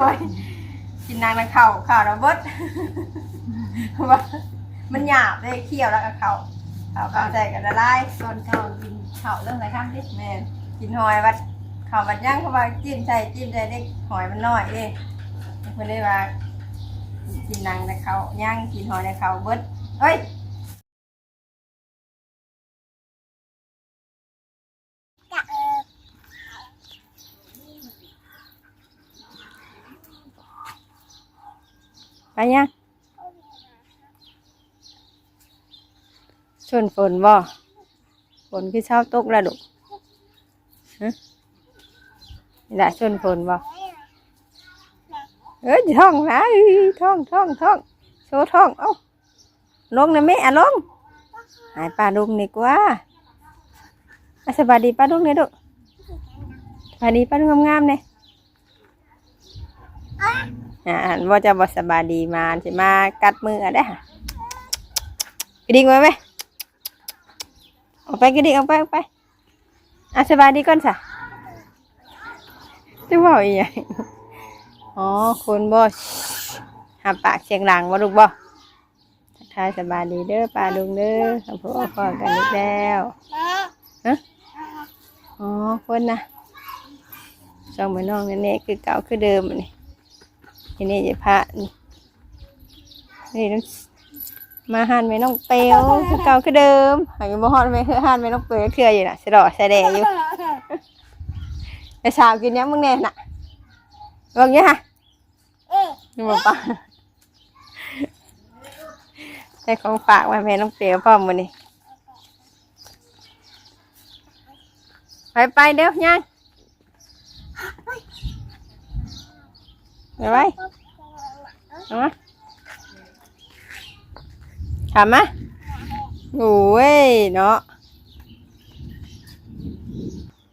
โอ้ยกินนางนะข้าวข้าวนะเบิดว่ามันหยาบเลยเคี่ยวแล้วก็ข้าวข้าวข้าวใส่กันละลายตอนเขากินข้าวเรื่องอะไรครับดิแม่นกินหอยวัดข้าววัดย่างเขาว่าจิ้มใส่จิ้มใส่เด็กหอยมันน้อยเด้เพิ่นเลยว่ากินนางนะข้าวย่างกินหอยนะข้าวเบิดเอ้ย ยังชนฝนบ่ฝนคือเช้าตกแล้วดุฮะนี่แหละชนฝนบ่เอ้ยท่องนะท่องท่องท่องโชว์ท่องเอ้าลงนะแม่อะลงหายปลาดุงดีกว่าอะสบายดีปลาดุงเนี่ยดุสบายดีปลาดุงงามๆเนี่ย อ่าว่าจะบสบายดีมาจะมากัดมืออะได้ค่ะกระดิ่งไว้ไหมออกไปกระดิ่งออกไปออกไปอะสบายดีก่อนสะจะบอกอีกอย่างอ๋อคุณบอสหาปากเสียงหลังว่าลูกบอทักทายสบายดีเด้อป้าลุงเด้อขอบคุณพ่อกันอีกแล้วฮะอ๋อคนนะสองเหมือนน้องนั่นเองคือเก่าคือเดิมอันนี่ ทีนี้จะพระนี่นี่น้ำมาหันไปน้องเปลวคือเก่าคือเดิมหายบ่ฮอดไปคือหันไปน้องเปลวเครืออยู่น่ะสะดอสะแดอยู่ไอ้สาวกินยังมึงแน่น่ะบอกเงี้ยฮะนี่บอกปะใส่ของฝากมาแม่น้องเปลวพ่อมือนี่ไปไปเดี๋ยวยัง ไปไปเอามาถามมาโอ้ยเนาะ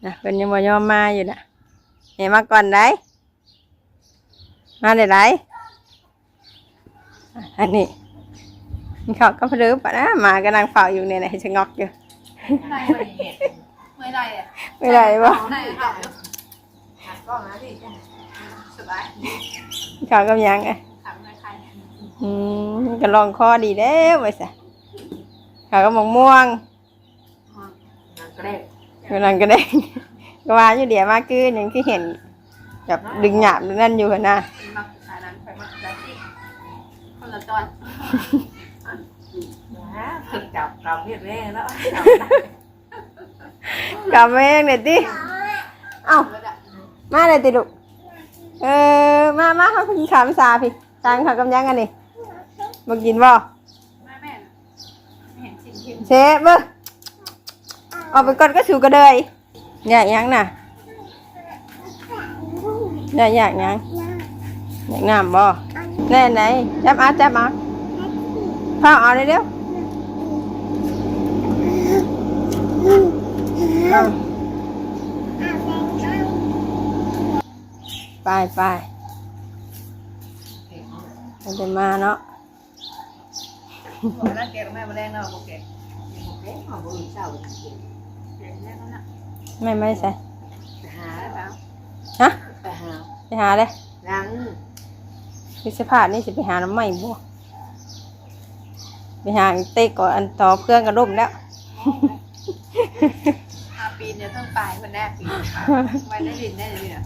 นะเป็นยังบ่ยอมมาอยู่นะเห็นมาก่อนได้มาได้ไรอะอันนี้มีเขาก็เพลือปะนะหมากำลังเฝ้าอยู่เนี่ยนะชะงอกอยู่ไม่ได้เห็นไม่ได้อะไม่ได้บ่ได้ครั บก็มาดิสบายเขากำยังไงถามใครอืมก็ลองคอดีเด้อไว้ซะเขาก็มองม่วงก็ได้กำลังก็ได้ก็ว่าอยู่เดี๋ยวมากขึ้นอย่างที่เห็นแบบดึงหยาบนั่นอยู่หั่นนะมักขายนั้นไปมักได้ที่คนละตอนจับจับเรียบร้อยแล้วกลับมาเองเด็ดดิเอ้ามาเลยติลูก เออมามาเขากินขาวสาพี่จางเขากำยังกันนี่มากินบ่แม่แม่ไม่เห็นสิ่งที่เชฟเบ้อออกไปก่อนก็สูกระเดยอยากหยังน่ะอยากอยากหยังอยากน้ำบ่แน่ไหนจับเอาจับเอาพ่อเอาเลยเร็วเอา ไปไปมันจะมาเนาะนั่นแกกับแม่มาแรงเนาะโอเคโอเคขอบคุณเจ้าเก่งแน่นอนไม่ไม่ใส่ไปหาแล้วฮะไปหาไปหาเลยยังคือสภาพนี่สิไปหาน้ำใหม่บ่ไปหาเต้ก่อนอันต่อเครื่องกระดมแล้วอาปีนเนี่ยต้องไปคนแรกปีนไว้ได้ดินได้ดินอะ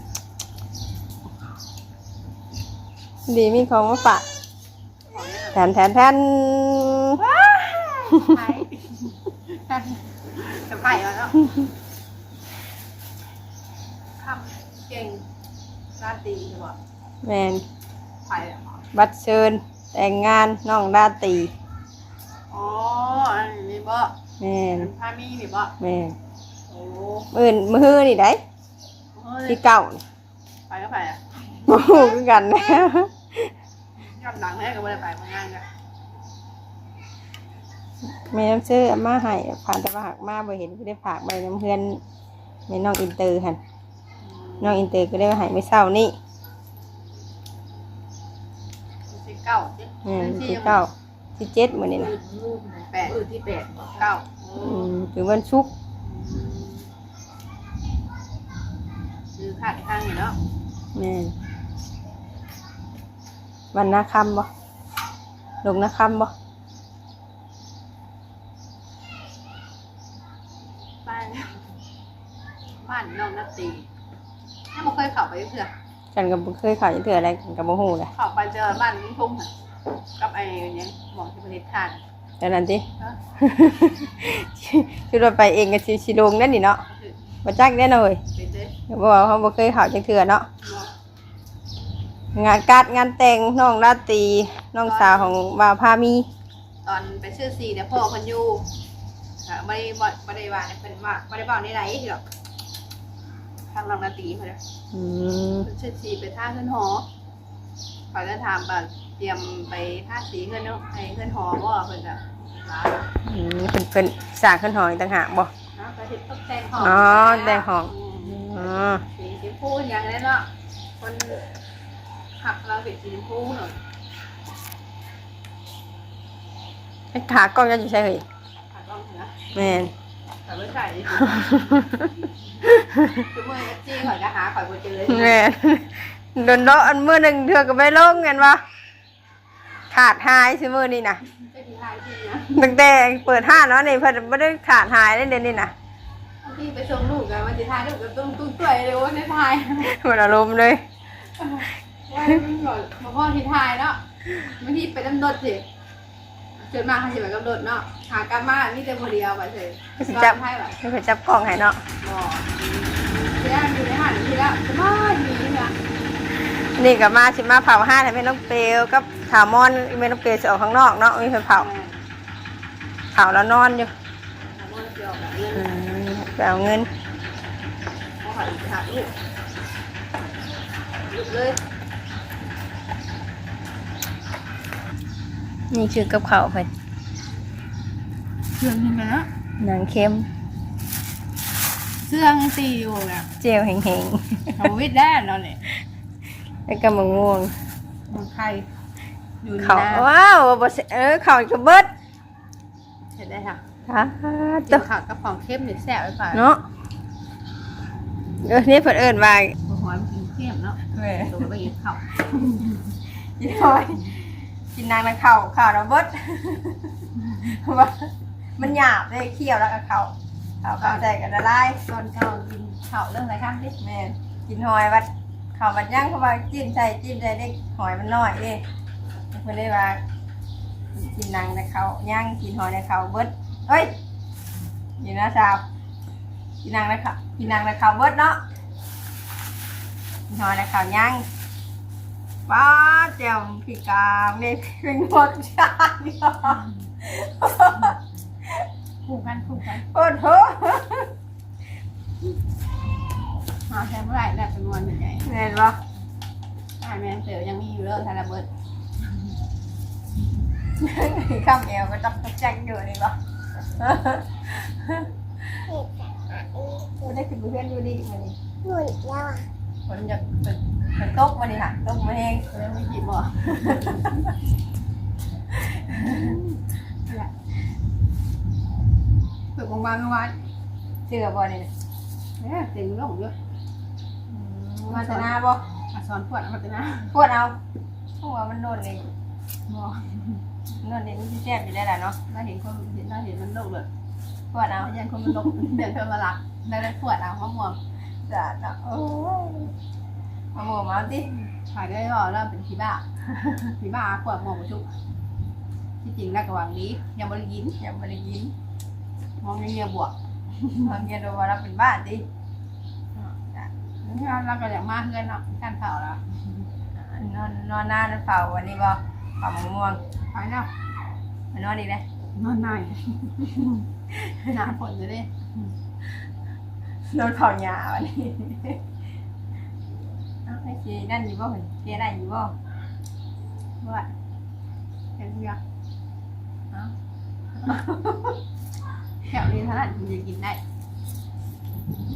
ดีมีของมาฝากแทนแทนแทนจะไปแล้วทำเก่งราตีใช่ปะแมนไปอะบัตรเชิญแต่งงานน้องราตีอ๋ออันนี้บ่แมนพามีนี่บ่แมนโอ้มื่นมือนี่ได้ที่เก่าไปก็ไปอะโอ้คือกันนะ ยอดหลังให้ก็ไม่ได้ไปมางานกันแม่น้ำเชื่อมาให้ผ่านแต่ว่าหักมาบ่เห็นก็ได้ฝากใบน้ำเพื่อนแม่น้องอินเตอร์หันน้องอินเตอร์ก็ได้ให้ไม่เศร้านี่สิบเก้าอืมที่เก้าที่เจ็ดเหมือนนี่นะแปดที่แปดเก้าอืมถึงวันชุกร์ซื้อขาดข้างอยู่เนาะแม่น วันนาคำบ่ลงนาคำบ่บ้านบ้านน้องนัตตีถ้าบ่เคยเข้าไปเพื่อฉันก็บ่เคยเข้าจักเทื่ออะไรกันก็บ่ฮู้เลยเข้าไปเจอบ้านลุงทุ่งค่ะกับไอ้เนี่ยหมองที่ประเทศทานแต่นั้นติฮะคิดว่าไปเองก็สิสิลงนั่นนี่เนาะคือบ่จักแน่นอนเว้ยเป็นเด้อบ่ว่าเขาบ่เคยเข้าจักเทื่อเนาะเนาะ งานการดงานแต่งน้องราตรีน้องสาวของบ่าวพามี ตอนไปชื่อซีเนี่ยพ่อคนอยู่อะไม่ได้บ่ไม่ได้ว่าเนี่ยเป็นว่าไม่ได้บอกในไหนหรอกทางน้องนาตีเขาเนี่ยอืมเพิ่นชื่อซีไปท่าเพื่อนหอเขาจะถามว่าเตรียมไปท่าสีเพื่อนเนาะไอ้เพื่อนหอว่าเพื่อนจะร้านอืมเพิ่นเพิ่นสร้างขึ้นหอยต่างหากบ่ เนาะก็เห็นตกแต่งหออ๋อแต่งหอมอ๋อ สีชมพูอย่างนั้นเนาะคน หักเราเป็นสีชมพูเนาะไอ้ขากล้องจะอยู่ใช่เฮ้ยหักต้องเหรอแม่นแต่ไม่ใส่คือเมื่อเอฟซีข่อยก็หาข่อยบ่เจอเลยแม่นโดนเนาะอันมื้อหนึงเทื่อก็ไปลงกันว่าขาดหายซิมื้อนี้น่ะไม่มีทายที่นะตั้งแต่เปิดห้านเนาะนี่เพิ่นบ่ได้ขาดหายเลยเดี๋ยวนี้น่ะบางทีไปชมลูกกันมันจะทายลูกกับตุ้งตุ้งตัวยเลยว่าในทายมันอารมณ์เลย ว่ามันก่อนมาพ่อที่ทายเนาะบางทีไปดำรถสิเกิดมาเขาจะไปกำรถเนาะหากลับมานี่แต่คนเดียวไปเลยจับให้แบบให้เพิ่นจับกล้องให้เนาะบอกทีแรกอยู่ในหันทีละสบายดีเนี่ยนี่ก็มาสิมาเผาห้านให้แม่น้องเปลวกับถามอนแม่น้องเปลวสิออกข้างนอกเนาะมีเพิ่นเผาเผาแล้วนอนอยู่ถามว่าเกี่ยวกับเรื่องอืมไปเอาเงินเขาขายถามลูกลูกเลย นี่คือกับข้าวเพิ่นเสื่องยังไงนะหนังเค็มเสื่องตีอยู่เนี่ยเจลแห้งทำวิทย์ได้เนาะเนี่ยๆแล้วก็มะม่วงเมืองไทยอยู่ในข้าวนาว้าวบ่เสเออข้าวก็เบิดเห็นได้ค่ะอ่ากิตัวนข้าวกับของเข้มเนี่ยแซ่บไปก่อนเนาะเออนี่เพิ่นเอิ้นว่า หัวหอมกินเข้มเนาะแม่ตัวไปกินข้าวกินหอย กินนางนะข้าข้าวเราเบิดว่ามันหยาบเลยเคี่ยวแล้วก็ข้าวข้าวข้าใส่กันละลายตอนเขากินเข้าเรื่องอะไรครับดิแม่กินหอยวัดเข้าวัดย่างเข้ามาจิ้มใส่จิ้มใส่ได้หอยมันน้อยเด้เพิ่นเลยว่ากินนางในะข้าย่างกินหอยในะข้าเบิดเอ้ยอยู่นะสาวกินนางในะข้ากินนางในะข้าเบิดเนาะกินหอยในะข้าย่าง ป้าเจียวพี่กามเนี่ยเป็นหมดชาติเนาะคู่กันคู่กันโอ้โหมาแทนเมื่อไหร่ได้เป็นวันใหญ่เห็นปะใช่แม่เสือยังมีอยู่เรื่องทาราเบิร์ดข้ามเอวก็ต้องแจ้งอยู่นี่ปะไม่ได้ขึ้นเพื่อนอยู่ดีมานี่ฝนจะเป็น ฝนตกมานี่ค่ะตกมาเองเรื่องไม่ผิดบ่เปิดวงวางกลางวันเชื่อบ่นี่เนี่ยเต็มโลกเยอะมาชนะบ่มาสอนปวดมาแต่นะปวดเอาเพราะว่ามันโดนเลยบ่โดนเลยมันจะแซ่บอยู่ได้แหละเนาะน่าเห็นคนเห็นน่าเห็นมันโลกเลยปวดเอาเอายันคนมันโลกเดินเธอมาหลักได้ได้ปวดเอามะม่วงจ้าเนาะโอ้ย มาหมูมาสิขายได้ก็เริ่มเป็นผีบ้า ผีบ้าปวดหมองชุกที่จริงแล้วก็หวังดียังบริยินยังไม่ได้ยินมองเงียบวกบางทีเราว่าเราเป็นบ้านดิเราก็อยากมาเพื่อนเนาะการเผาแล้วนอนนอนหน้าแล้วเผาวันนี้บ่เผามะม่วงไปเนาะมานอนอีกเลยนอนหน่อยหนาฝนจะได้นอนเผาหญ้าวันนี้เอา ไอ้เจนั่นอยู่บ่เห็นเจได้อยู่บ่ว่าเห็นยังแถวนี้เท่านั้นถึงจะกินได้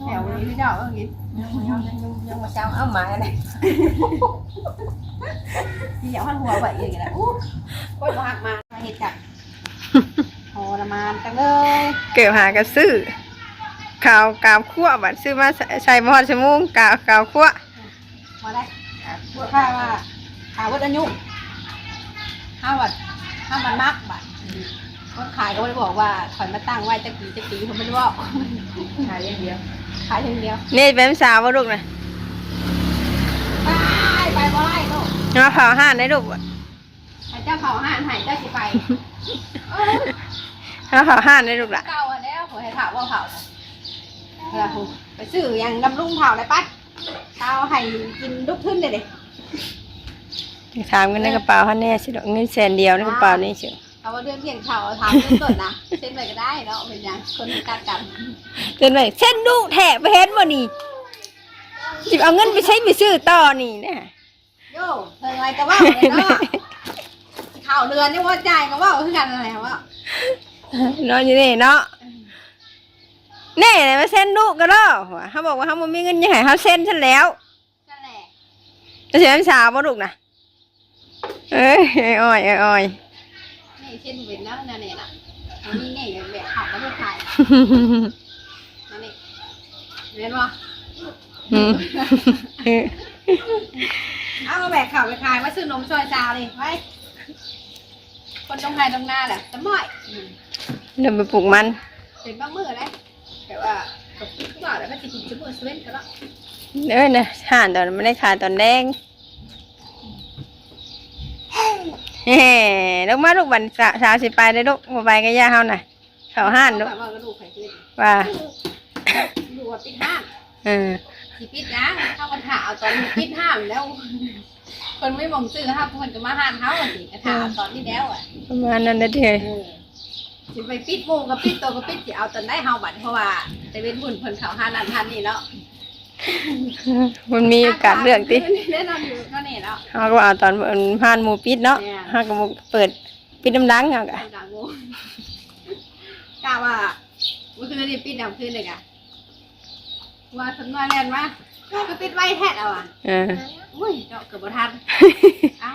แถวนี้พี่เจ้าก็กินยังยังยังยังยังมาเช้าเอาหมากันเลยพี่อยากให้หัวไหวอย่างเงี้ยอู้ก็จะหักมาเหตุจักทรมานจังเลยเก็บหากระซื้อข่าวกาวคั่วบัดซื้อมาใส่หม้อชะมุงกาวกาวคั่วพ อได้ปวดข้าว่าขาวัดอายุห้าวัดห้ามันมากบัตรคนขายก็ไม่ได้บอกว่าถอยมาตั้งไว้จะกี่จะกี่เขาไม่ได้บอกขายอย่างเดียวขายอย่างเดียวนี่เป็นสาวบ่ลูกนะไปไปบ่ไล่ลูกมาเผาห่านได้ลูกใหายเจ้าเผาห่านใหายเจ้าสิไปเออมาเผาห่านได้ลูกล่ะเก่าอันแล้วผมให้เผาว่าเผาเวลาผมไปซื้ออย่างดำรุ่งเผาเลยปั๊ด เช้าให้กินลุกขึ้นเลยเด็ถามกันในกระเป๋าฮันแน่สิดอกเงินแสนเดียวในกระเป๋านี่สิเอาว่าเรื่องเพียงเผาทำเรื่องต้นนะเช่นไรก็ได้เนาะเป็นอย่างคนกัดกันเกินไปเส้นดุแถะไปเห็นบ่นี่สิเอาเงินไปใช้ไปซื้อต่อนี่นะโย่เธออะไรก็ว่าเลยเนาะข่าวเรือนนี่ว่าจ่ายก็ว่าคือกันอะไรว่านอนอยู่นี่เนาะ แน่เลยมาเส้นดุก็ได้หัวเขาบอกว่าเขาบ่มีเงินยังไงเขาเส้นฉันแล้วนั่นแหละจะเสียสาวบ่ลูกนะเอ้ยอ้อยอ้อยนี่เช่นเว้นแล้วนั่นเองน่ะอันนี้เนี่ยอย่างแบบข่าวก็ไม่ถ่ายนั่นเองเห็นป่ะอืมเอาแบกข่าวไปขายมาซื้อนมซอยจาเลยไว้คนตรงไทยตรงหน้าแหละสมอยเดินไปปลูกมันเป็นบางมือเลยแต่ ว่ากับว่าแล้วมันจะกินชั่วโมงเว้นกันแล้วเอ้ยนะห่านตอนไม่ได้ขายตอนแดงเฮ้ลูกมาลูกบันสาสาวสิไปได้ลูกบ่ไปก็ย่าเฮาน่ะ เขาห่านลูกแบบว่ากระดูกไข่ขึ้นว่าดูว่าปิดห้างเออสิปิดนะเข้ากันถาเอาตอนปิดห้างแล้ว คนไม่มองซื้อห้างคนก็มาห้างเขาอะสิกระถาเอาตอนที่แล้วอะประมาณนั้นนะเด้อเออ สิไปปิดโมงกับปิดตัวกับปิดสิเอาตอนได้เฮาบัดเพราะว่าแต่เป็นบุญเพิ่นเขาห้านันทันนี่แล้วมันมีโอกาสเลือกติแน่นอนอยู่นั่นนี่แล้วเฮาก็เอาตอนมันผ่านหมู่ปิดเนาะเนี่ยเฮาก็บ่เปิดปิดน้ำดังเฮาก็กลางงูกล้าว่าเมื่อคืนนี่ปิดน้ำคืนเลยกะว่าทำน้อยแน่นมาก็ปิดไว้แท้เอาอะเอออุ้ยเนาะเกือบบ่ทันเอ้า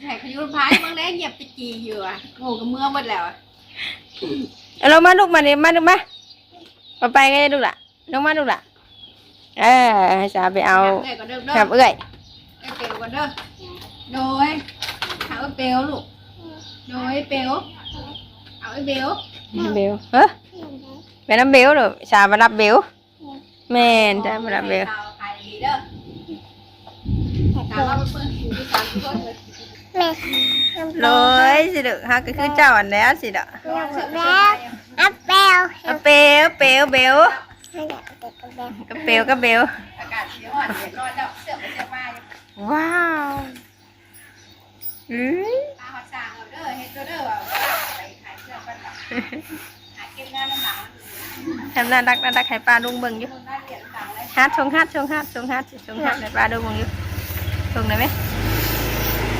แขกขยุนพายเมืองแรกเหยียบไปจีอยู่อะโง่กับเมื่อหมดแล้วอะ เอาลงมาลูกมานี่มาลูกมามาไปกันเลยลูกล่ะลงมาลูกล่ะเออให้สาวไปเอาเด้อก็เด้อเด้อกับเอื้อยไอ้เปลวกันเด้อโดยเอาไอ้เปลวลูกโดยไอ้เปลวเอาไอ้เปลวเบลเฮ้ยไปน้ำเบลหรือสาวมารับเบลแม่นจ้ามารับเบลขายดีเด้อถามว่าเพิ่นอยู่ที่สามคนเลย เลยสิเด้อฮะก็คือเจ้าอันแล้วสิเด้ออัพเบลเอาเปลวเปลวเบลก็เปลวก็เบลอากาศเสียอ่อนเสียร้อนเจ้าเสื้อไปเสื้อมาอยู่ว้าวอือตาเขาสร้างเอาเด้อเฮ็ดเด้อเด้อว่าไปขายเสื้อกันแบบหาเก็บงานน้ำหลังทำน่ารักน่ารักให้ปลาลุงเบิ่งอยู่คนน่าเกลียดสั่งเลยฮัดชงฮัดชงฮัดชงฮัดชงฮัดให้ปลาลุงเบิ่งอยู่ชงได้ไหม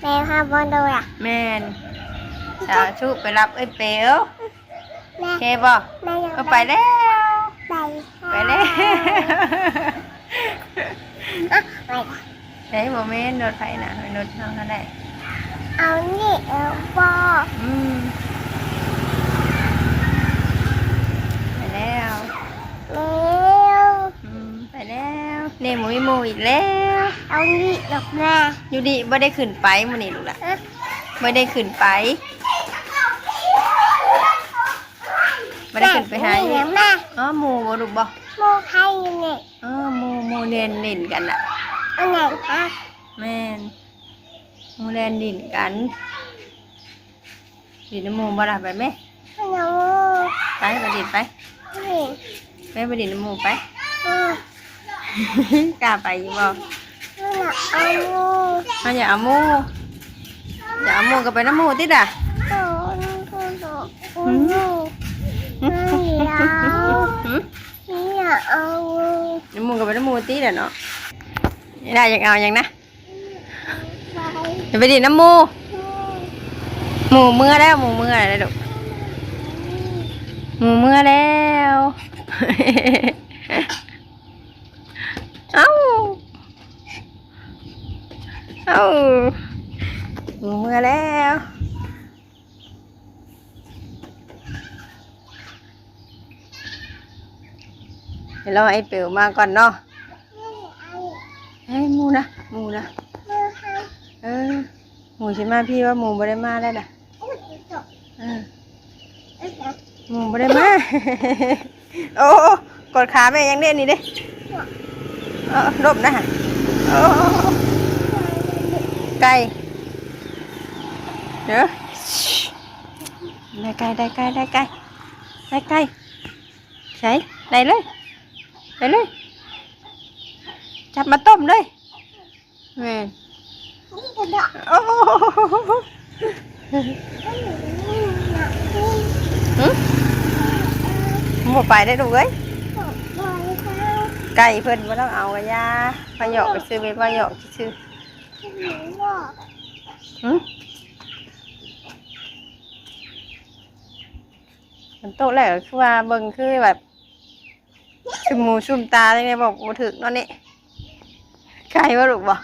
แห้วคาโจดิหืมแนมอ๋อแนมสาวนะเอานุยอ๋อนูแม่สาวไปรับเอ้ยเปียวเบเอ้ยลเปียวเบลห้าวเบลแม่ฮะเบลห้าวบอลโดยอะ แม่นสาวชุไปรับเอ้ยเปียวแม่เคบ่แม่ยังก็ไปแล้ว ไปไปแล้วอะไปใช้โมเมนต์รถไฟนะรถทางก็ได้เอานี่เออปออืมไปแล้ว เร็วอืมไปแล้วเนี่ยหมูมีหมูอีกแล้ว เอานี่ดอกแม่อยู่ดีไม่ได้ขึ้นไปมันนี่ลูกละอะไม่ได้ขึ้นไปไม่ได้ขึ้นไปหาแม่อยู่ยังแม่อ๋อหมูบ่ลูกบ่โมไทยยังไงอ๋อหมูหมูเรียนเล่นกันอะอันไหนฮะแม่นหมูเรียนเล่นกันดินน้ำหมูบ่ล่ะไปไหมอันไหนไปไปดินไปนี่ไปไปดินน้ำหมูไปอืมกล้าไปอยู่บ่ อันไหนเอามูมันอย่าเอาหมูอย่าเอาหมูก็ไปน้ำหมูติดอะโดนโดนโดนโอ้โหไม่เอาหืมไม่อยากเอาน้ำหมูก็ไปน้ำหมูติดอะเนาะไม่ได้อยากเอาอย่างนะไปอย่าไปดินน้ำหมูดูหมูเมื่อแล้วหมูเมื่อแล้วลูกหมูเมื่อแล้ว เอ้า เอ้าหมูเมื่อแล้วเดี๋ยวรอไอ้เปียวมาก่อนเนาะเฮ้ยหมูนะหมูนะเออหมูชิมาพี่ว่าหมูบ่ได้มาแล้วนะเออหมูบ่ได้มาโอ้โอ้กดขาแม่ยังเด่นนี่เด้เออลบนะฮะโอ้ ไก่เดี๋ยวได้ไก่ได้ไก่ได้ไก่ได้ไก่ใช่ได้เลยได้เลยจับมาต้มเลยแม่นโอ้โหหึมันบ่ไปได้ดูกเอ้ยไก่เพิ่นบ่ต้องเอากระยาปลาหยอกไปซื้อไปปลาหยอกซื้อหึมันโตะแรกก็คือว่าเบิ่งคือแบบ ชุมมูชุมตาจังไดบอกบ่ถึกเนาะนี่ไก่บ่ลูกบ่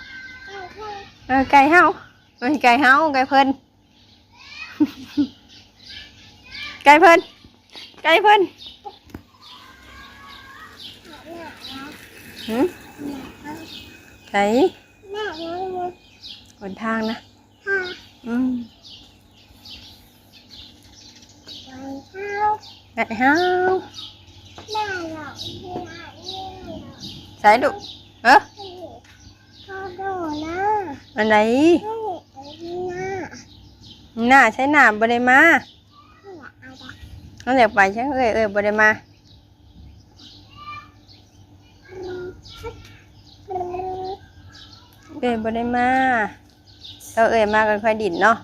เออไก่เฮาเอ้ยไก่เฮาไก่เพิ่นไก่เพิ่นไก่เพิ่นหืมไก่ บนทางนะอืมไก่เฮาใส่ลูกเอออันไหนหน้าใช้หน้าบ่ได้มาเขาอยากไปใช่เอ้ยเอ้ยบ่ได้มา เอ่ยบ่ได้มาเราเอ่ยมากันค่อยดินเนาะ